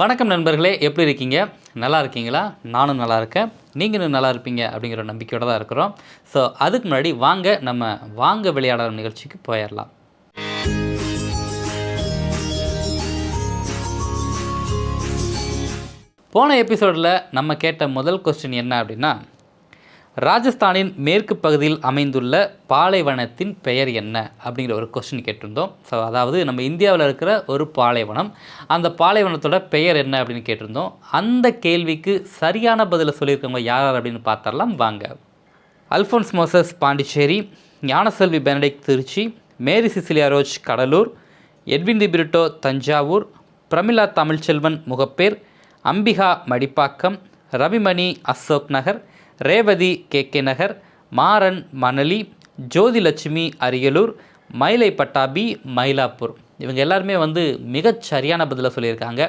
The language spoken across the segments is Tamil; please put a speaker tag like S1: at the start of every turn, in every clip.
S1: வணக்கம் நண்பர்களே எப்படி இருக்கீங்க? நல்லா இருக்கீங்களா? நானும் நல்லா இருக்கேன். நீங்களும் நல்லா இருப்பீங்க அப்படிங்கிற நம்பிக்கையோடு தான் இருக்கிறோம். ஸோ அதுக்கு முன்னாடி வாங்க நம்ம வாங்க விளையாடலாம் நிகழ்ச்சிக்கு போயிடலாம். போன எபிசோடில் நம்ம கேட்ட முதல் கொஸ்டின் என்ன அப்படின்னா ராஜஸ்தானின் மேற்கு பகுதியில் அமைந்துள்ள பாலைவனத்தின் பெயர் என்ன? அப்படிங்கிற ஒரு கொஸ்டின் கேட்டிருந்தோம். ஸோ அதாவது நம்ம இந்தியாவில் இருக்கிற ஒரு பாலைவனம். அந்த பாலைவனத்தோட பெயர் என்ன அப்படின்னு கேட்டிருந்தோம். அந்த கேள்விக்கு சரியான பதிலை சொல்லியிருக்கவங்க யார் யார் அப்படின்னு பார்த்தரலாம் வாங்க. Alphonse Moses Pondicherry Gnanaselvi Benedict Trichy Mary Cecilia Rose Cuddalore Edwin DeBritto Thanjavur Pramila Tamilselvan Mogappair Ambika Madipakkam Ravimani Ashok Nagar Revathi K K Nagar Maran Manali Jothilakshmi Ariyalur Mylai Pattabi Mylapore. இவங்க எல்லாருமே வந்து மிகச் சரியான பதிலை சொல்லியிருக்காங்க.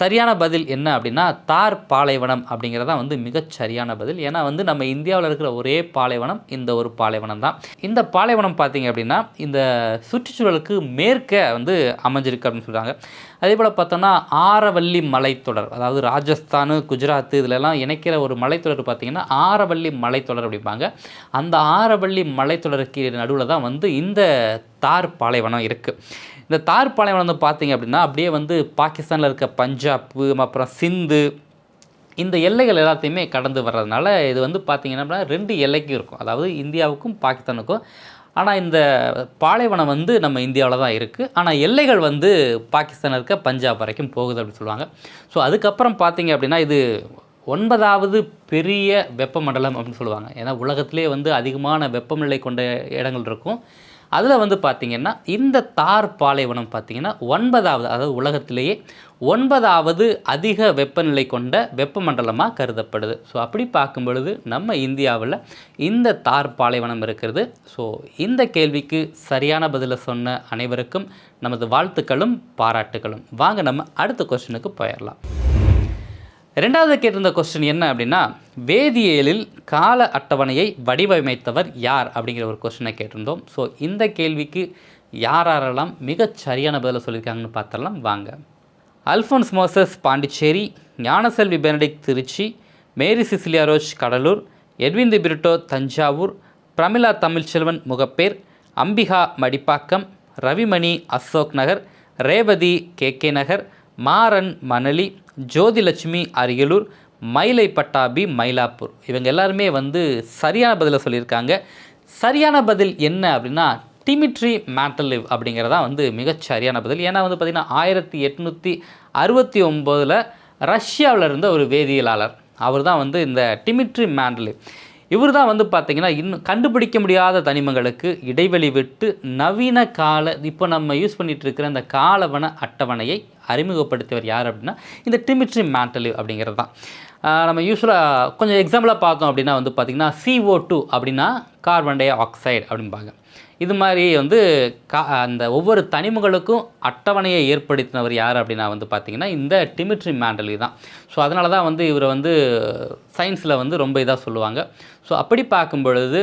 S1: சரியான பதில் என்ன அப்படின்னா தார் பாலைவனம் அப்படிங்கிறதான் வந்து மிகச் சரியான பதில். ஏன்னா வந்து நம்ம இந்தியாவில் இருக்கிற ஒரே பாலைவனம் இந்த ஒரு பாலைவனம் தான் இந்த பாலைவனம் பார்த்தீங்க அப்படின்னா இந்த சுற்றுச்சூழலுக்கு மேற்க வந்து அமைஞ்சிருக்கு அப்படின்னு சொல்கிறாங்க அதே போல் பார்த்தோன்னா ஆரவல்லி மலைத்தொடர் அதாவது ராஜஸ்தான் குஜராத் இதிலெல்லாம் இணைக்கிற ஒரு மலைத்தொடர் பார்த்திங்கன்னா ஆரவல்லி மலைத்தொடர் அப்படிம்பாங்க. அந்த ஆரவல்லி மலைத்தொடருக்கு நடுவில் தான் வந்து இந்த தார் பாலைவனம் இருக்குது இந்த தார் பாலைவனம் வந்து பார்த்திங்க அப்படின்னா அப்படியே வந்து பாகிஸ்தானில் இருக்க பஞ்சாப் அப்புறம் சிந்து இந்த எல்லைகள் எல்லாத்தையுமே கடந்து வர்றதுனால இது வந்து பார்த்திங்கன்னா ரெண்டு எல்லைக்கும் இருக்கும். அதாவது இந்தியாவுக்கும் பாகிஸ்தானுக்கும் ஆனால் இந்த பாலைவனம் வந்து நம்ம இந்தியாவில் தான் இருக்குது ஆனால் எல்லைகள் வந்து பாகிஸ்தான் இருக்க பஞ்சாப் வரைக்கும் போகுது அப்படின்னு சொல்லுவாங்க. ஸோ அதுக்கப்புறம் பார்த்தீங்க அப்படின்னா இது ஒன்பதாவது பெரிய வெப்பமண்டலம் அப்படின்னு சொல்லுவாங்க. ஏன்னா உலகத்திலே வந்து அதிகமான வெப்பநிலை கொண்ட இடங்கள் இருக்கும். அதில் வந்து பார்த்திங்கன்னா இந்த தார் பாலைவனம் பார்த்திங்கன்னா ஒன்பதாவது அதாவது உலகத்திலேயே ஒன்பதாவது அதிக வெப்பநிலை கொண்ட வெப்பமண்டலமாக கருதப்படுது. ஸோ அப்படி பார்க்கும் பொழுது நம்ம இந்தியாவில் இந்த தார் பாலைவனம் இருக்கிறது. ஸோ இந்த கேள்விக்கு சரியான பதிலை சொன்ன அனைவருக்கும் நமது வாழ்த்துக்களும் பாராட்டுகளும். வாங்க நம்ம அடுத்த கொஸ்டினுக்கு போயிடலாம். ரெண்டாவது கேட்டிருந்த கொஸ்டின் என்ன அப்படின்னா வேதியியலில் கால அட்டவணையை வடிவமைத்தவர் யார் அப்படிங்கிற ஒரு கொஸ்டினை கேட்டிருந்தோம். ஸோ இந்த கேள்விக்கு யாரெல்லாம் மிகச் சரியான பதிலை சொல்லியிருக்காங்கன்னு பார்த்தரலாம் வாங்க. Alphonse Moses Pondicherry Gnanaselvi Benedict Trichy Mary Cecilia Rose Cuddalore Edwin De Britto Thanjavur Pramila Tamilselvan Mogappair Ambika Madipakkam Ravimani Ashok Nagar Revathi K K Nagar Maran Manali Jothilakshmi Ariyalur Mylai Pattabi Mylapore. இவங்க எல்லாருமே வந்து சரியான பதிலை சொல்லியிருக்காங்க. சரியான பதில் என்ன அப்படின்னா டிமிட்ரி மேட்டலிவ் அப்படிங்கிறதா வந்து மிகச் சரியான பதில். ஏன்னா வந்து பார்த்திங்கன்னா ஆயிரத்தி எட்நூற்றி அறுபத்தி ஒம்போதில் ரஷ்யாவில் இருந்த ஒரு வேதியியலாளர். அவர் தான் வந்து இந்த டிமிட்ரி மேண்டலிவ் இவர் தான் வந்து பார்த்திங்கன்னா இன்னும் கண்டுபிடிக்க முடியாத தனிமங்களுக்கு இடைவெளி விட்டு நவீன கால இப்போ நம்ம யூஸ் பண்ணிகிட்டு இருக்கிற இந்த காலவன அட்டவணையை அறிமுகப்படுத்தியவர் யார் அப்படின்னா இந்த டிமிட்ரி மேண்டலிவ் அப்படிங்கிறது தான். நம்ம யூஸ்வலாக கொஞ்சம் எக்ஸாம்பிளாக பார்த்தோம் அப்படின்னா வந்து பார்த்திங்கன்னா சிஓ டூ அப்படின்னா கார்பன் டை ஆக்சைடு அப்படிம்பாங்க. இது மாதிரி வந்து கா அந்த ஒவ்வொரு தனிமங்களுக்கும் அட்டவணையை ஏற்படுத்தினவர் யார் அப்படின்னா வந்து பார்த்திங்கன்னா இந்த டிமிட்ரி மேண்டலி தான். ஸோ அதனால தான் வந்து இவரை வந்து சயின்ஸில் வந்து ரொம்ப இதாக சொல்லுவாங்க. ஸோ அப்படி பார்க்கும் பொழுது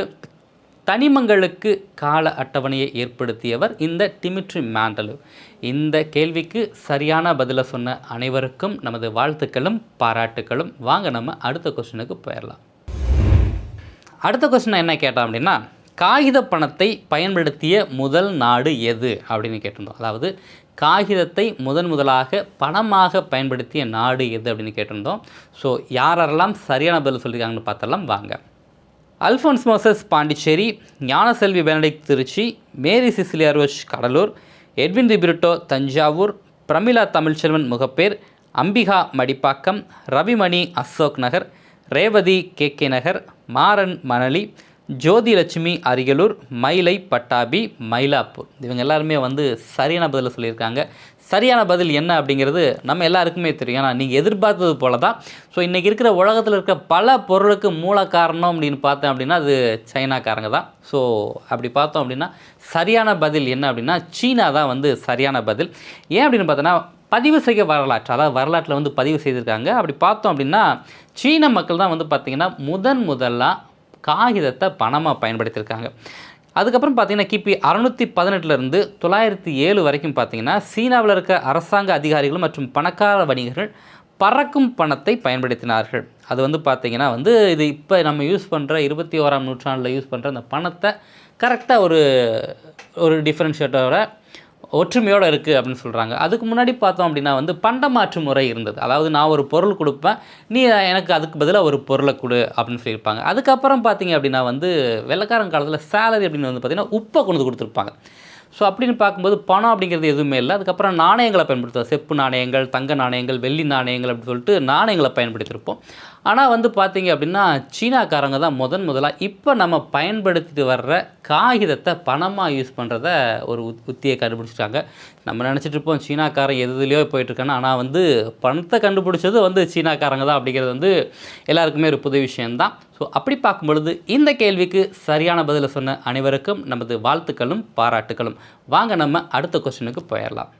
S1: தனிமங்களுக்கு கால அட்டவணையை ஏற்படுத்தியவர் இந்த டிமிட்ரி மேண்டலு. இந்த கேள்விக்கு சரியான பதிலை சொன்ன அனைவருக்கும் நமது வாழ்த்துக்களும் பாராட்டுக்களும். வாங்க நம்ம அடுத்த கொஸ்டினுக்கு போயிடலாம் அடுத்த கொஸ்டின் என்ன கேட்டோம் அப்படின்னா காகித பணத்தை பயன்படுத்திய முதல் நாடு எது? அப்படின்னு கேட்டிருந்தோம். அதாவது காகிதத்தை முதன் முதலாக பணமாக பயன்படுத்திய நாடு எது அப்படின்னு கேட்டிருந்தோம். ஸோ யாரெல்லாம் சரியான பதில் சொல்லியிருக்காங்கன்னு பார்த்தரலாம் வாங்க. Alphonse Moses Pondicherry Gnanaselvi Benedict Trichy Mary Cecily Rose Cuddalore Edwin DeBritto Thanjavur Pramila Tamilselvan Mogappair Ambika Madipakkam Ravimani Ashok Nagar Revathi K K Nagar Maran Manali Jothilakshmi Ariyalur Mylai Pattabi Mylapore. இவங்க எல்லாருமே வந்து சரியான பதில் சொல்லியிருக்காங்க. சரியான பதில் என்ன அப்படிங்கிறது நம்ம எல்லாருக்குமே தெரியும். ஏன்னா நீங்கள் எதிர்பார்த்தது போல தான் ஸோ இன்றைக்கி இருக்கிற உலகத்தில் இருக்கிற பல பொருளுக்கு மூல காரணம் அப்படின்னு பார்த்தேன் அப்படின்னா அது சைனாக்காரங்க தான். ஸோ அப்படி பார்த்தோம் அப்படின்னா சரியான பதில் என்ன அப்படின்னா சீனா தான் வந்து சரியான பதில். ஏன் அப்படின்னு பார்த்தோன்னா பதிவு செய்ய வரலாற்று அதாவது வரலாற்றில் வந்து பதிவு செய்திருக்காங்க. அப்படி பார்த்தோம் அப்படின்னா சீன மக்கள் தான் வந்து பார்த்திங்கன்னா முதன் முதலாக காகிதத்தை பணமாக பயன்படுத்தியிருக்காங்க. அதுக்கப்புறம் பார்த்தீங்கன்னா கிபி அறுநூற்றி பதினெட்டுலேருந்து தொள்ளாயிரத்தி ஏழு வரைக்கும் பார்த்தீங்கன்னா சீனாவில் இருக்க அரசாங்க அதிகாரிகள் மற்றும் பணக்கார வணிகர்கள் பறக்கும் பணத்தை பயன்படுத்தினார்கள். அது வந்து பார்த்திங்கன்னா வந்து இது இப்போ நம்ம யூஸ் பண்ணுற இருபத்தி ஓராம் நூற்றாண்டில் யூஸ் பண்ணுற அந்த பணத்தை கரெக்டாக ஒரு ஒரு டிஃப்ரென்ஷியேட்டோட ஒற்றுமையோடு இருக்குது அப்படின்னு சொல்கிறாங்க அதுக்கு முன்னாடி பார்த்தோம் அப்படின்னா வந்து பண்டமாற்று முறை இருந்தது. அதாவது நான் ஒரு பொருள் கொடுப்பேன் நீ எனக்கு அதுக்கு பதிலாக ஒரு பொருளை கொடு அப்படின்னு சொல்லியிருப்பாங்க. அதுக்கப்புறம் பார்த்தீங்க அப்படின்னா வந்து வெள்ளக்காரன் காலத்தில் சேலரி அப்படின்னு வந்து பார்த்திங்கன்னா உப்பை கொண்டு கொடுத்துருப்பாங்க. ஸோ அப்படின்னு பார்க்கும்போது பணம் அப்படிங்கிறது எதுவுமே இல்லை. அதுக்கப்புறம் நாணயங்களை பயன்படுத்துவோம். செப்பு நாணயங்கள் தங்க நாணயங்கள் வெள்ளி நாணயங்கள் அப்படின்னு சொல்லிட்டு நாணயங்களை பயன்படுத்தியிருப்போம். ஆனால் வந்து பார்த்தீங்க அப்படின்னா சீனாக்காரங்க தான் முதன் முதலாக இப்போ நம்ம பயன்படுத்திட்டு வர்ற காகிதத்தை பணமாக யூஸ் பண்ணுறத ஒரு உத் உத்தியை கண்டுபிடிச்சிட்டாங்க நம்ம நினச்சிட்டு இருப்போம் சீனாக்காரன் எது எதுலையோ போயிட்டுருக்கான்னு ஆனால் வந்து பணத்தை கண்டுபிடிச்சது வந்து சீனாக்காரங்க தான் அப்படிங்கிறது வந்து எல்லாருக்குமே ஒரு புது விஷயம்தான். ஸோ அப்படி பார்க்கும் பொழுது இந்த கேள்விக்கு சரியான பதிலை சொன்ன அனைவருக்கும் நமது வாழ்த்துக்களும் பாராட்டுகளும் வாங்க நம்ம அடுத்த கொஸ்டினுக்கு போயிடலாம்.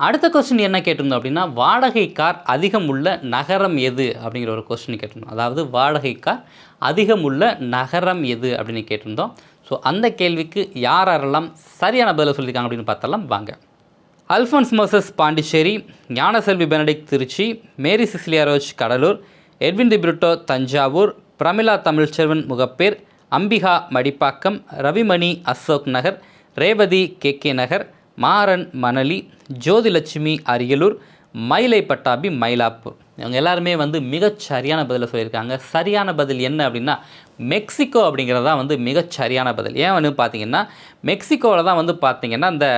S1: அடுத்த கொஸ்டின் என்ன கேட்டிருந்தோம் அப்படின்னா வாடகை கார் அதிகம் உள்ள நகரம் எது? அப்படிங்கிற ஒரு கொஸ்டின் கேட்டிருந்தோம். அதாவது வாடகை கார் அதிகம் உள்ள நகரம் எது? அப்படின்னு கேட்டிருந்தோம். ஸோ அந்த கேள்விக்கு யார் யாரெல்லாம் சரியான பதிலை சொல்லியிருக்காங்க அப்படின்னு பார்த்தலாம் வாங்க. Alphonse Moses Pondicherry Gnanaselvi Benedict Trichy Mary Ceciliaroj Cuddalore Edwin Debrito Thanjavur Pramila Tamilselvan Mugappair Ambika Madipakkam Ravimani Ashok Nagar Revathi K K Nagar Maran Manali Jothilakshmi Ariyalur Mylai Pattabi Mylapore. இவங்க எல்லாருமே வந்து மிகச் சரியான பதிலை சொல்லியிருக்காங்க. சரியான பதில் என்ன அப்படின்னா மெக்சிகோ அப்படிங்கிறது தான் வந்து மிகச் சரியான பதில். ஏன் வந்து பார்த்தீங்கன்னா மெக்சிகோவில் தான் வந்து பார்த்தீங்கன்னா இந்த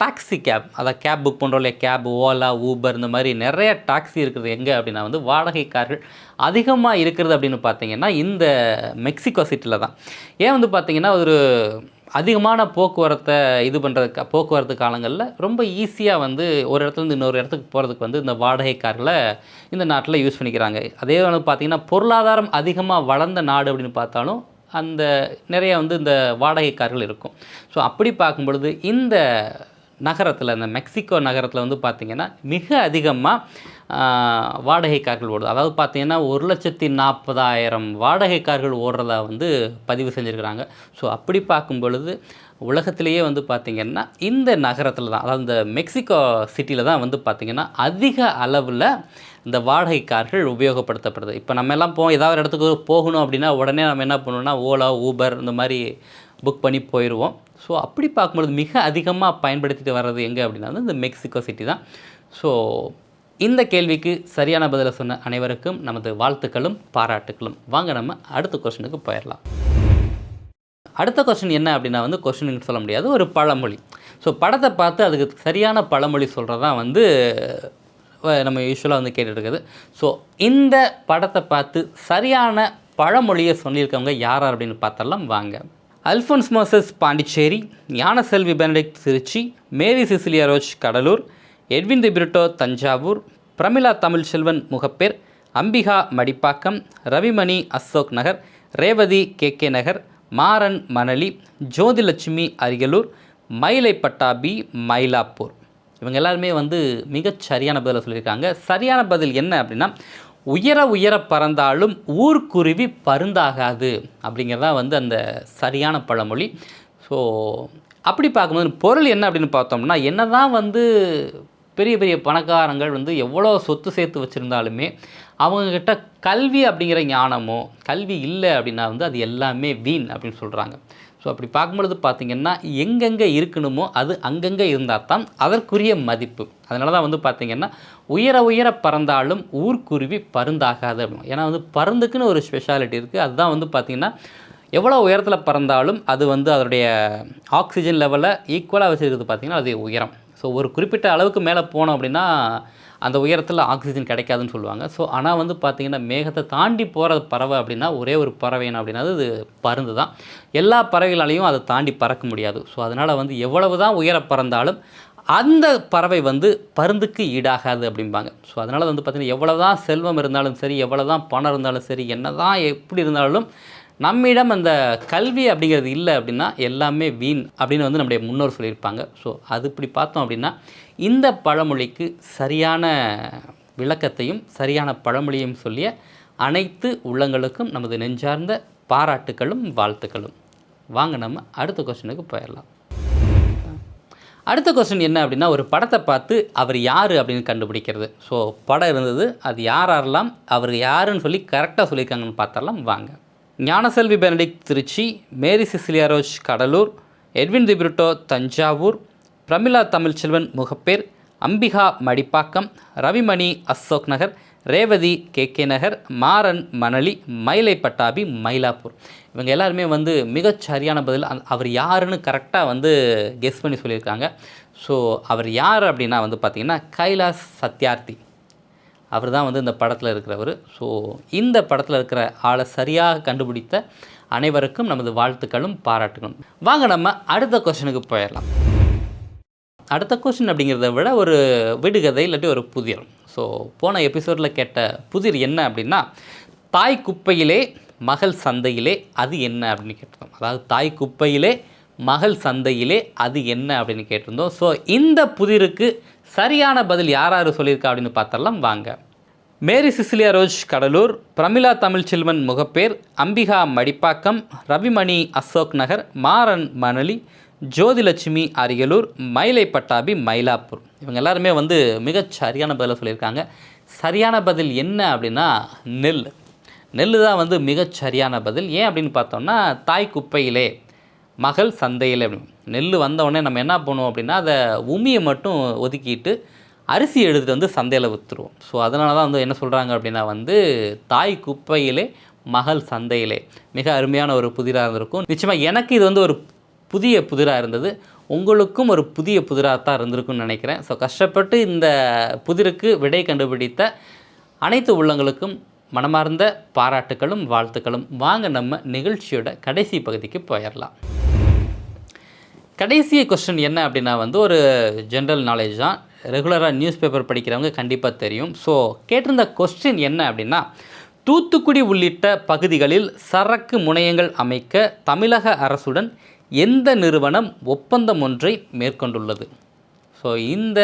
S1: டாக்ஸி கேப் அதான் கேப் புக் பண்ணுறோம் இல்லையா? கேப் ஓலா ஊபர் இந்த மாதிரி நிறைய டாக்ஸி இருக்கிறது எங்கே அப்படின்னா வந்து வாடகை கார்கள் அதிகமாக இருக்கிறது அப்படின்னு பார்த்தீங்கன்னா இந்த மெக்சிகோ சிட்டியில் தான். ஏன் வந்து பார்த்தீங்கன்னா ஒரு அதிகமான போக்குவரத்தை இது பண்ணுறது போக்குவரத்து காலங்களில் ரொம்ப ஈஸியாக வந்து ஒரு இடத்துலேருந்து இன்னொரு இடத்துக்கு போகிறதுக்கு வந்து இந்த வாடகை கார்களை இந்த நாட்டில் யூஸ் பண்ணிக்கிறாங்க. அதே வந்து பார்த்திங்கன்னா பொருளாதாரம் அதிகமாக வளர்ந்த நாடு அப்படின்னு பார்த்தாலும் அந்த நிறைய வந்து இந்த வாடகை கார்கள் இருக்கும். ஸோ அப்படி பார்க்கும் பொழுது இந்த நகரத்தில் இந்த மெக்சிகோ நகரத்தில் வந்து பார்த்திங்கன்னா மிக அதிகமாக வாடகை கார்கள் ஓடுது. அதாவது பார்த்திங்கன்னா ஒரு லட்சத்தி நாற்பதாயிரம் வாடகை கார்கள் ஓடுறதா வந்து பதிவு செஞ்சுருக்கிறாங்க. ஸோ அப்படி பார்க்கும் பொழுது உலகத்திலேயே வந்து பார்த்திங்கன்னா இந்த நகரத்தில் தான் அதாவது இந்த மெக்சிகோ சிட்டியில் தான் வந்து பார்த்திங்கன்னா அதிக அளவில் இந்த வாடகை கார்கள் உபயோகப்படுத்தப்படுது. இப்போ நம்ம எல்லாம் போ ஏதாவது ஒரு இடத்துக்கு போகணும் அப்படின்னா உடனே நம்ம என்ன பண்ணுவோம்னா ஓலா ஊபர் இந்த மாதிரி புக் பண்ணி போயிடுவோம் ஸோ அப்படி பார்க்கும்பொழுது மிக அதிகமாக பயன்படுத்திட்டு வர்றது எங்கே அப்படின்னா வந்து இந்த மெக்சிகோ சிட்டி தான். ஸோ இந்த கேள்விக்கு சரியான பதிலை சொன்ன அனைவருக்கும் நமது வாழ்த்துக்களும் பாராட்டுக்களும். வாங்க நம்ம அடுத்த கொஸ்டினுக்கு போயிடலாம். அடுத்த கொஸ்டின் என்ன அப்படின்னா வந்து கொஸ்டின் சொல்ல முடியாது ஒரு பழமொழி. ஸோ படத்தை பார்த்து அதுக்கு சரியான பழமொழி சொல்கிறது தான் வந்து நம்ம யூஸ்வலாக வந்து கேட்டுருக்குது ஸோ இந்த படத்தை பார்த்து சரியான பழமொழியை சொல்லியிருக்கவங்க யார் யார் அப்படின்னு பார்த்தெல்லாம் வாங்க. Alphonse Moses Pondicherry Gnanaselvi Benedict Trichy Mary Cecilia Rose Cuddalore Edwin De Britto Thanjavur Pramila Tamilselvan Mogappair Ambika Madipakkam Ravimani Ashok Nagar Revathi K K Nagar Maran Manali Jothilakshmi Ariyalur Mylai Pattabi Mylapore. இவங்க எல்லாருமே வந்து மிகச் சரியான பதிலை சொல்லியிருக்காங்க. சரியான பதில் என்ன அப்படின்னா உயர உயர பறந்தாலும் ஊர்க்குருவி பருந்தாகாது அப்படிங்கிறதா வந்து அந்த சரியான பழமொழி. ஸோ அப்படி பார்க்கும்போது பொருள் என்ன அப்படின்னு பார்த்தோம்னா என்ன தான் வந்து பெரிய பெரிய பணக்காரங்கள் வந்து எவ்வளோ சொத்து சேர்த்து வச்சுருந்தாலுமே அவங்கக்கிட்ட கல்வி அப்படிங்கிற ஞானமோ கல்வி இல்லை அப்படின்னா வந்து அது எல்லாமே வீண் அப்படின்னு சொல்கிறாங்க ஸோ அப்படி பார்க்கும்பொழுது பார்த்திங்கன்னா எங்கெங்கே இருக்கணுமோ அது அங்கங்கே இருந்தால் தான் அதற்குரிய மதிப்பு. அதனால தான் வந்து பார்த்திங்கன்னா உயர உயர பறந்தாலும் ஊர்க்குருவி பருந்தாகாது அப்படின்னு. ஏன்னா வந்து பருந்துக்குன்னு ஒரு ஸ்பெஷாலிட்டி இருக்குது அதுதான் வந்து பார்த்திங்கன்னா எவ்வளோ உயரத்தில் பறந்தாலும் அது வந்து அதனுடைய ஆக்சிஜன் லெவலை ஈக்குவலாக வச்சுருக்கிறது பார்த்திங்கன்னா அது உயரம். ஸோ ஒரு குறிப்பிட்ட அளவுக்கு மேலே போனோம் அப்படின்னா அந்த உயரத்தில் ஆக்சிஜன் கிடைக்காதுன்னு சொல்லுவாங்க. ஸோ ஆனால் வந்து பார்த்திங்கன்னா மேகத்தை தாண்டி போகிற பறவை அப்படின்னா ஒரே ஒரு பறவை என்ன அப்படின்னா அது பருந்து தான். எல்லா பறவைகளாலையும் அதை தாண்டி பறக்க முடியாது. ஸோ அதனால் வந்து எவ்வளவு தான் உயர பறந்தாலும் அந்த பறவை வந்து பருந்துக்கு ஈடாகாது அப்படிம்பாங்க. ஸோ அதனால் வந்து பார்த்திங்கன்னா எவ்வளோ தான் செல்வம் இருந்தாலும் சரி எவ்வளோ தான் பணம் இருந்தாலும் சரி என்ன தான் எப்படி இருந்தாலும் நம்மிடம் அந்த கல்வி அப்படிங்கிறது இல்லை அப்படின்னா எல்லாமே வீண் அப்படின்னு வந்து நம்முடைய முன்னோர் சொல்லியிருப்பாங்க. ஸோ அது இப்படி பார்த்தோம் அப்படின்னா இந்த பழமொழிக்கு சரியான விளக்கத்தையும் சரியான பழமொழியையும் சொல்லிய அனைத்து உள்ளங்களுக்கும் நமது நெஞ்சார்ந்த பாராட்டுகளும் வாழ்த்துக்களும். வாங்க நம்ம அடுத்த கொஸ்டினுக்கு போயிடலாம். அடுத்த கொஸ்டின் என்ன அப்படின்னா ஒரு படத்தை பார்த்து அவர் யார் அப்படின்னு கண்டுபிடிக்கிறது. ஸோ படம் இருந்தது அது யார் யாரெல்லாம் அவர் யாருன்னு சொல்லி கரெக்டாக சொல்லியிருக்காங்கன்னு பார்த்தரலாம் வாங்க. Gnanaselvi Benedict Trichy Mary Cecilia Rose Cuddalore Edwin DeBritto Thanjavur Pramila Tamilselvan Mogappair Ambika Madipakkam Ravimani Ashok Nagar Revathi K K Nagar Maran Manali Mylai Pattabi Mylapore. இவங்க எல்லாருமே வந்து மிகச் சரியான பதில். அவர் யாருன்னு கரெக்டாக வந்து கெஸ் பண்ணி சொல்லியிருக்காங்க. ஸோ அவர் யார் அப்படின்னா வந்து பார்த்திங்கன்னா கைலாஸ் சத்யார்த்தி. அவர் தான் வந்து இந்த படத்தில் இருக்கிறவர். ஸோ இந்த படத்தில் இருக்கிற ஆளை சரியாக கண்டுபிடித்த அனைவருக்கும் நமது வாழ்த்துக்களும் பாராட்டுகளும். வாங்க நம்ம அடுத்த கொஷனுக்கு போயிடலாம். அடுத்த கொஷின் அப்படிங்கிறத விட ஒரு விடுகதை இல்லாட்டி ஒரு புதிர். ஸோ போன எபிசோடில் கேட்ட புதிர் என்ன அப்படின்னா தாய் குப்பையிலே மகள் சந்தையிலே அது என்ன அப்படின்னு கேட்டோம் அதாவது தாய் குப்பையிலே மகள் சந்தையிலே அது என்ன அப்படின்னு கேட்டிருந்தோம். ஸோ இந்த புதிருக்கு சரியான பதில் யார் யார் சொல்லியிருக்கா அப்படின்னு பார்த்தரலாம் வாங்க. Mary Cecilia ரோஜ் Cuddalore Pramila Tamilselvan Mogappair Ambika Madipakkam Ravimani Ashok Nagar Maran Manali Jyothilakshmi Ariyalur Mylai Pattabi Mylapore. இவங்க எல்லாருமே வந்து மிகச் சரியான பதிலை சொல்லியிருக்காங்க. சரியான பதில் என்ன அப்படின்னா நெல். நெல் தான் வந்து மிகச் சரியான பதில். ஏன் அப்படின்னு பார்த்தோம்னா தாய் குப்பையிலே மகள் சந்தையில் நெல் வந்தவுடனே நம்ம என்ன பண்ணுவோம் அப்படின்னா அதை உமியை மட்டும் ஒதுக்கிட்டு அரிசி எடுத்துகிட்டு வந்து சந்தையில் விற்றுருவோம் ஸோ அதனால தான் வந்து என்ன சொல்கிறாங்க அப்படின்னா வந்து தாய் குப்பையிலே மகள் சந்தையிலே மிக அருமையான ஒரு புதிராக இருந்திருக்கும். நிச்சயமாக எனக்கு இது வந்து ஒரு புதிய புதிராக இருந்தது. உங்களுக்கும் ஒரு புதிய புதிராக தான் இருந்திருக்கும்னு நினைக்கிறேன். ஸோ கஷ்டப்பட்டு இந்த புதிருக்கு விடை கண்டுபிடித்த அனைத்து உள்ளங்களுக்கும் மனமார்ந்த பாராட்டுகளும் வாழ்த்துக்களும். வாங்க நம்ம நிகழ்ச்சியோட கடைசி பகுதிக்கு போயிடலாம். கடைசி கொஸ்டின் என்ன அப்படின்னா வந்து ஒரு ஜென்ரல் நாலேஜ் தான். ரெகுலராக நியூஸ் பேப்பர் படிக்கிறவங்க கண்டிப்பாக தெரியும். ஸோ கேட்டிருந்த கொஸ்டின் என்ன அப்படின்னா தூத்துக்குடி உள்ளிட்ட பகுதிகளில் சரக்கு முனையங்கள் அமைக்க தமிழக அரசுடன் எந்த நிறுவனம் ஒப்பந்தம் ஒன்றை மேற்கொண்டுள்ளது? ஸோ இந்த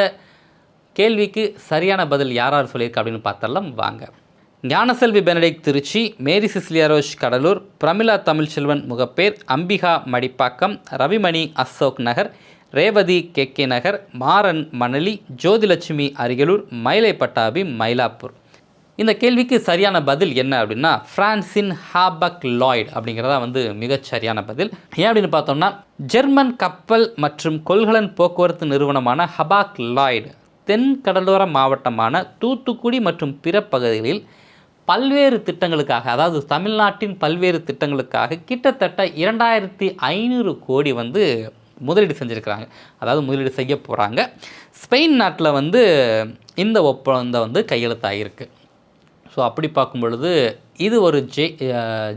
S1: கேள்விக்கு சரியான பதில் யார் யார் சொல்லியிருக்கா அப்படின்னு பார்த்தரலாம் வாங்க. Gnanaselvi Benedict Trichy Mary Ceciliarosh Cuddalore Pramila Tamilselvan Mugappair Ambika Madipakkam Ravimani Ashok Nagar Revathi K K Nagar Maran Manali Jothilakshmi Ariyalur Mylai Pattabi Mylapore. இந்த கேள்விக்கு சரியான பதில் என்ன அப்படின்னா பிரான்சின் ஹாபக் லாய்டு அப்படிங்கிறதா வந்து மிகச் சரியான பதில். ஏன் அப்படின்னு பார்த்தோம்னா ஜெர்மன் கப்பல் மற்றும் கொள்கலன் போக்குவரத்து நிறுவனமான ஹபாக் லாய்டு தென் கடலோர மாவட்டமான தூத்துக்குடி மற்றும் பிற பகுதிகளில் பல்வேறு திட்டங்களுக்காக அதாவது தமிழ்நாட்டின் பல்வேறு திட்டங்களுக்காக கிட்டத்தட்ட இரண்டாயிரத்தி ஐநூறு கோடி வந்து முதலீடு செஞ்சுருக்கிறாங்க. அதாவது முதலீடு செய்ய போகிறாங்க ஸ்பெயின் நாட்டில் வந்து இந்த ஒப்பந்தம் வந்து கையெழுத்தாகிருக்கு ஸோ அப்படி பார்க்கும் பொழுது இது ஒரு ஜெ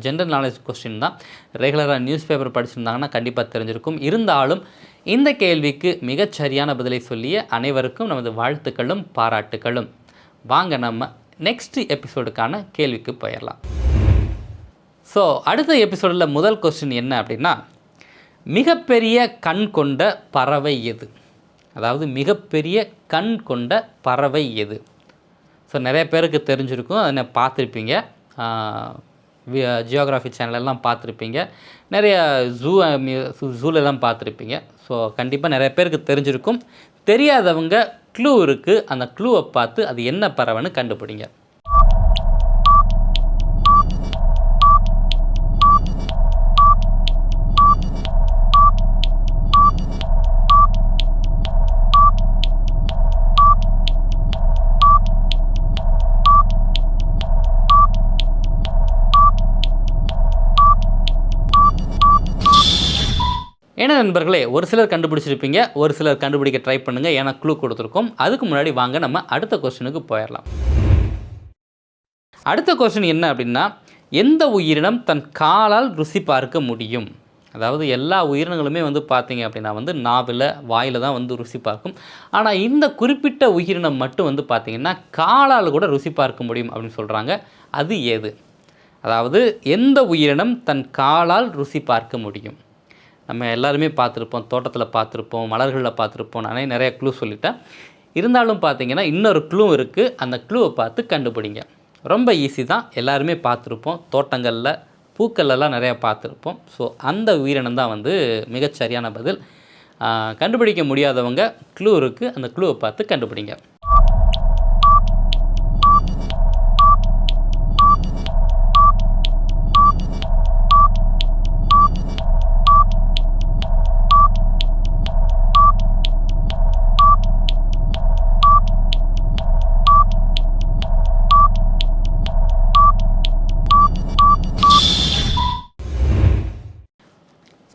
S1: ஜென்ரல் நாலேஜ் கொஸ்டின் தான். ரெகுலராக நியூஸ் பேப்பர் படிச்சிருந்தாங்கன்னா கண்டிப்பாக தெரிஞ்சிருக்கும். இருந்தாலும் இந்த கேள்விக்கு மிகச்சரியான பதிலை சொல்லிய அனைவருக்கும் நமது வாழ்த்துக்களும் பாராட்டுக்களும். வாங்க நம்ம நெக்ஸ்ட் எபிசோடுக்கான கேள்விக்கு போயிடலாம். ஸோ அடுத்த எபிசோடில் முதல் கொஸ்டின் என்ன அப்படின்னா மிகப்பெரிய கண் கொண்ட பறவை எது? அதாவது மிகப்பெரிய கண் கொண்ட பறவை எது? ஸோ நிறைய பேருக்கு தெரிஞ்சிருக்கும் அதை நான் பார்த்துருப்பீங்க. ஜியோகிராஃபி சேனலெல்லாம் பார்த்துருப்பீங்க. நிறைய ஜூ ஜூலெல்லாம் பார்த்துருப்பீங்க. ஸோ கண்டிப்பாக நிறைய பேருக்கு தெரிஞ்சிருக்கும். தெரியாதவங்க க்ளூ இருக்குது அந்த க்ளூவை பார்த்து அது என்ன பறவைன்னு கண்டுபிடிங்க. ஏன்னா நண்பர்களே ஒரு சிலர் கண்டுபிடிச்சிருப்பீங்க ஒரு சிலர் கண்டுபிடிக்க ட்ரை பண்ணுங்கள் ஏன்னா க்ளூ கொடுத்துருக்கோம். அதுக்கு முன்னாடி வாங்க நம்ம அடுத்த கொஸ்டினுக்கு போயிடலாம் அடுத்த கொஸ்டின் என்ன அப்படின்னா எந்த உயிரினம் தன் காலால் ருசி பார்க்க முடியும்? அதாவது எல்லா உயிரினங்களுமே வந்து பார்த்தீங்க அப்படின்னா வந்து நாவில் வாயில் தான் வந்து ருசி பார்க்கும். ஆனால் இந்த குறிப்பிட்ட உயிரினம் மட்டும் வந்து பார்த்தீங்கன்னா காலால் கூட ருசி பார்க்க முடியும் அப்படின்னு சொல்கிறாங்க அது ஏது அதாவது எந்த உயிரினம் தன் காலால் ருசி பார்க்க முடியும்? நம்ம எல்லாருமே பார்த்துருப்போம் தோட்டத்தில் பார்த்துருப்போம் மலர்களில் பார்த்துருப்போம். நானே நிறைய க்ளூ சொல்லிட்டேன். இருந்தாலும் பார்த்தீங்கன்னா இன்னொரு க்ளூ இருக்குது அந்த க்ளூவை பார்த்து கண்டுபிடிங்க. ரொம்ப ஈஸி தான். எல்லாருமே பார்த்துருப்போம். தோட்டங்களில் பூக்கள்லாம் நிறையா பார்த்துருப்போம். ஸோ அந்த உயிரினம் தான் வந்து மிகச்சரியான பதில். கண்டுபிடிக்க முடியாதவங்க க்ளூ இருக்குது அந்த க்ளூவை பார்த்து கண்டுபிடிங்க.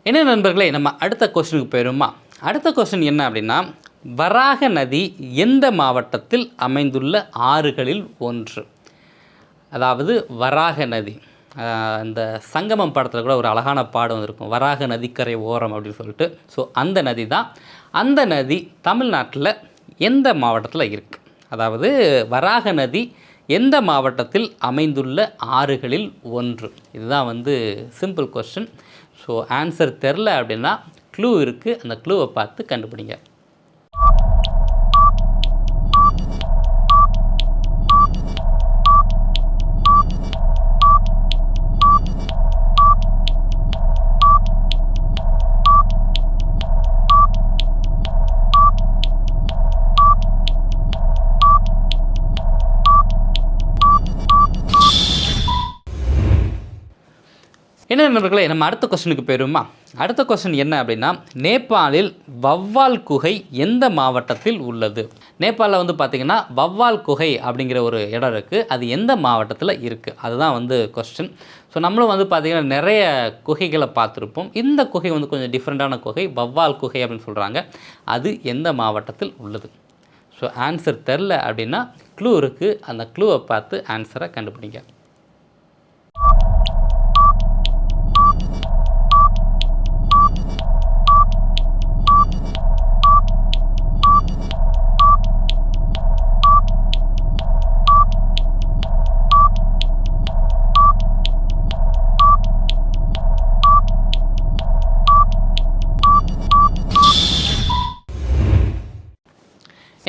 S1: என்ன நண்பர்களே நம்ம அடுத்த கொஸ்டினுக்கு போயிடுமா அடுத்த கொஸ்டின் என்ன அப்படின்னா வராக நதி எந்த மாவட்டத்தில் அமைந்துள்ள ஆறுகளில் ஒன்று? அதாவது வராக நதி. இந்த சங்கமம் படத்தில் கூட ஒரு அழகான பாடம் இருக்கும் வராக நதிக்கரை ஓரம் அப்படின்னு சொல்லிட்டு. ஸோ அந்த நதி தான். அந்த நதி தமிழ்நாட்டில் எந்த மாவட்டத்தில் இருக்குது அதாவது வராக நதி எந்த மாவட்டத்தில் அமைந்துள்ள ஆறுகளில் ஒன்று? இதுதான் வந்து சிம்பிள் கொஸ்டின் ஸோ ஆன்சர் தெரில அப்படின்னா க்ளூ இருக்குது அந்த க்ளூவை பார்த்து கண்டுபிடிங்க. என்ன நண்பர்களே நம்ம அடுத்த கொஸ்டினுக்கு போயிருமா அடுத்த கொஸ்டின் என்ன அப்படின்னா நேபாளில் வவ்வால் குகை எந்த மாவட்டத்தில் உள்ளது? நேபாளில் வந்து பார்த்திங்கன்னா வவ்வால் குகை அப்படிங்கிற ஒரு இடம் இருக்குது அது எந்த மாவட்டத்தில் இருக்குது அதுதான் வந்து கொஸ்டின் ஸோ நம்மளும் வந்து பார்த்திங்கன்னா நிறைய குகைகளை பார்த்துருப்போம். இந்த குகை வந்து கொஞ்சம் டிஃப்ரெண்ட்டான குகை வவ்வால் குகை அப்படின்னு சொல்கிறாங்க அது எந்த மாவட்டத்தில் உள்ளது? ஸோ ஆன்சர் தெரில அப்படின்னா க்ளூ இருக்குது அந்த க்ளூவை பார்த்து ஆன்சரை கண்டுபிடிங்க.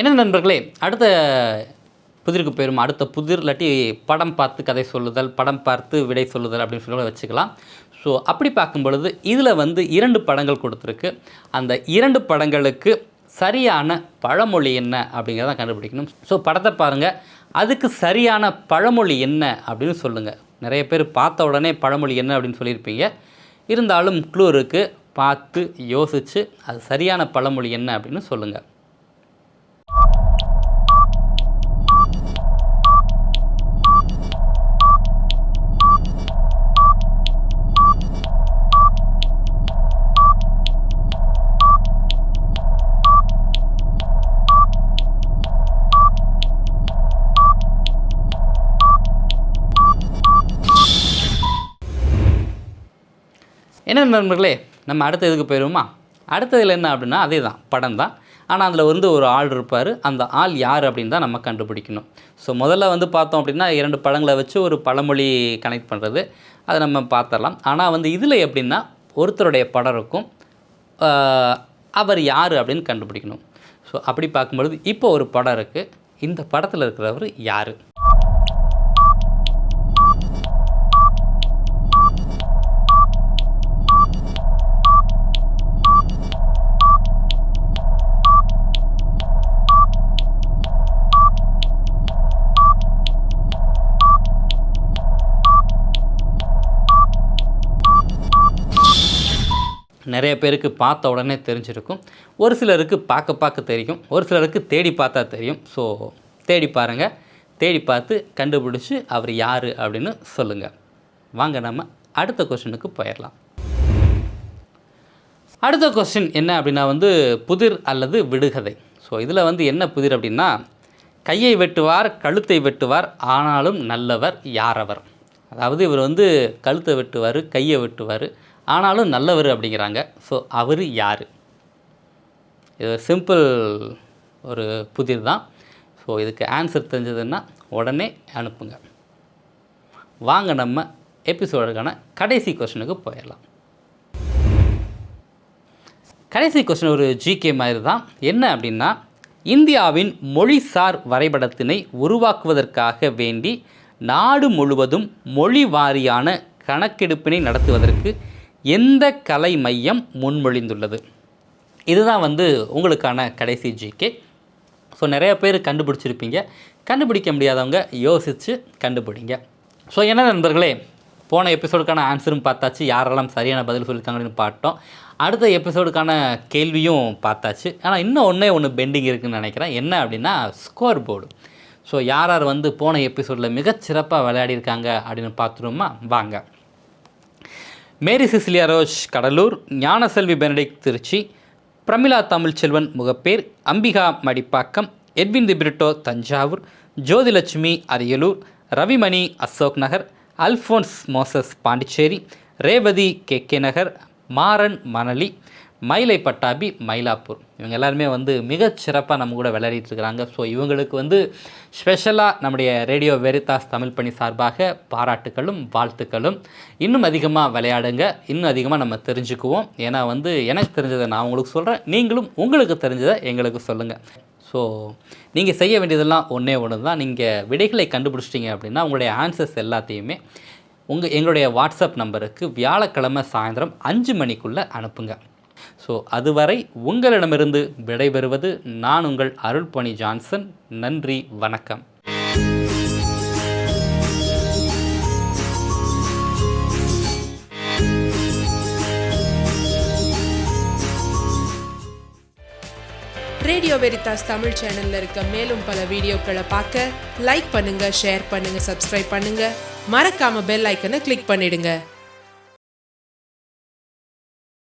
S1: என்ன நண்பர்களே அடுத்த புதிருக்கு போயிடும் அடுத்த புதிர் இல்லாட்டி படம் பார்த்து கதை சொல்லுதல் படம் பார்த்து விடை சொல்லுதல் அப்படின்னு சொல்லி வச்சுக்கலாம். ஸோ அப்படி பார்க்கும் பொழுது இதில் வந்து இரண்டு படங்கள் கொடுத்துருக்கு. அந்த இரண்டு படங்களுக்கு சரியான பழமொழி என்ன அப்படிங்கிறத கண்டுபிடிக்கணும். ஸோ படத்தை பாருங்கள் அதுக்கு சரியான பழமொழி என்ன அப்படின்னு சொல்லுங்கள் நிறைய பேர் பார்த்த உடனே பழமொழி என்ன அப்படின்னு சொல்லியிருப்பீங்க. இருந்தாலும் க்ளூ இருக்குது பார்த்து யோசித்து அது சரியான பழமொழி என்ன அப்படின்னு சொல்லுங்கள் என்ன நண்பர்களே நம்ம அடுத்த இதுக்கு போயிடுவோமா? அடுத்ததில் என்ன அப்படின்னா அதே தான் படம் தான் ஆனால் அதில் வந்து ஒரு ஆள் இருப்பார். அந்த ஆள் யார் அப்படின்னு தான் நம்ம கண்டுபிடிக்கணும். ஸோ முதல்ல வந்து பார்த்தோம் அப்படின்னா இரண்டு படங்களை வச்சு ஒரு பழமொழி கனெக்ட் பண்ணுறது அதை நம்ம பார்த்துடலாம். ஆனால் வந்து இதில் எப்படின்னா ஒருத்தருடைய படம் இருக்கும். அவர் யார் அப்படின்னு கண்டுபிடிக்கணும். ஸோ அப்படி பார்க்கும்பொழுது இப்போ ஒரு படம் இருக்குது இந்த படத்தில் இருக்கிறவர் யார்? நிறைய பேருக்கு பார்த்த உடனே தெரிஞ்சிருக்கும். ஒரு சிலருக்கு பார்க்க பார்க்க தெரியும். ஒரு சிலருக்கு தேடி பார்த்தா தெரியும். ஸோ தேடி பாருங்கள் தேடி பார்த்து கண்டுபிடிச்சி அவர் யார் அப்படின்னு சொல்லுங்கள் வாங்க நம்ம அடுத்த கொஷனுக்கு போயிடலாம். அடுத்த கொஸ்டின் என்ன அப்படின்னா வந்து புதிர் அல்லது விடுகதை. ஸோ இதில் வந்து என்ன புதிர் அப்படின்னா கையை வெட்டுவார் கழுத்தை வெட்டுவார் ஆனாலும் நல்லவர் யாரவர். அதாவது இவர் வந்து கழுத்தை வெட்டுவார் கையை வெட்டுவார். ஆனாலும் நல்லவர் அப்படிங்கிறாங்க. ஸோ அவர் யார்? இது சிம்பிள் ஒரு புதிர் தான் ஸோ இதுக்கு ஆன்சர் தெரிஞ்சதுன்னா உடனே அனுப்புங்க. வாங்க நம்ம எபிசோடுக்கான கடைசி கொஸ்டினுக்கு போயிடலாம். கடைசி கொஸ்டின் ஒரு ஜிகே மாதிரி தான் என்ன அப்படின்னா இந்தியாவின் மொழிசார் வரைபடத்தினை உருவாக்குவதற்காக வேண்டி நாடு முழுவதும் மொழி வாரியான கணக்கெடுப்பினை நடத்துவதற்கு எந்த கலை மையம் முன்மொழிந்துள்ளது? இதுதான் வந்து உங்களுக்கான கடைசி ஜிகே ஸோ நிறைய பேர் கண்டுபிடிச்சிருப்பீங்க. கண்டுபிடிக்க முடியாதவங்க யோசித்து கண்டுபிடிங்க. ஸோ என்ன நண்பர்களே போன எபிசோடுக்கான ஆன்சரும் பார்த்தாச்சு. யாரெல்லாம் சரியான பதில் சொல்லியிருக்காங்கன்னு பார்த்தோம். அடுத்த எபிசோடுக்கான கேள்வியும் பார்த்தாச்சு. ஆனால் இன்னும் ஒன்றே ஒன்று பெண்டிங் இருக்குதுன்னு நினைக்கிறேன். என்ன அப்படின்னா ஸ்கோர் போர்டு ஸோ யார் யார் வந்து போன எபிசோடில் மிகச்சிறப்பாக விளையாடியிருக்காங்க அப்படின்னு பார்த்துருமா வாங்க. Mary Cecilia Rose Cuddalore Gnanaselvi Benedict Trichy Pramila Tamilselvan Mogappair Ambika Madipakkam Edwin DeBritto Thanjavur Jothilakshmi Ariyalur Ravimani Ashok Nagar Alphonse Moses Pondicherry Revathi K K Nagar Maran Manali Mylai Pattabi Mylapore. இவங்க எல்லாருமே வந்து மிகச் சிறப்பாக நம்ம கூட விளையாடிட்டு இருக்கிறாங்க ஸோ இவங்களுக்கு வந்து ஸ்பெஷலாக நம்முடைய ரேடியோ வெரிதாஸ் தமிழ் பணி சார்பாக பாராட்டுகளும் வாழ்த்துக்களும். இன்னும் அதிகமாக விளையாடுங்க. இன்னும் அதிகமாக நம்ம தெரிஞ்சுக்குவோம். ஏன்னா வந்து எனக்கு தெரிஞ்சதை நான் உங்களுக்கு சொல்கிறேன் நீங்களும் உங்களுக்கு தெரிஞ்சதை எங்களுக்கு சொல்லுங்கள் ஸோ நீங்கள் செய்ய வேண்டியதெல்லாம் ஒன்றே ஒன்று தான் நீங்கள் விடைகளை கண்டுபிடிச்சிட்டிங்க அப்படின்னா உங்களுடைய ஆன்சர்ஸ் எல்லாத்தையுமே உங்கள் எங்களுடைய வாட்ஸ்அப் நம்பருக்கு வியாழக்கிழமை சாயந்தரம் அஞ்சு மணிக்குள்ளே அனுப்புங்க. ஸோ அதுவரை உங்களிடமிருந்து விடைபெறுவது நான் உங்கள் அருள்பணி ஜான்சன். நன்றி வணக்கம்.
S2: ரேடியோ வெரிதாஸ் தமிழ் சேனல்ல இருக்க மேலும் பல வீடியோக்களை பார்க்க லைக் பண்ணுங்க ஷேர் பண்ணுங்க சப்ஸ்கிரைப் பண்ணுங்க. மறக்காம பெல் ஐக்கனை கிளிக் பண்ணிடுங்க.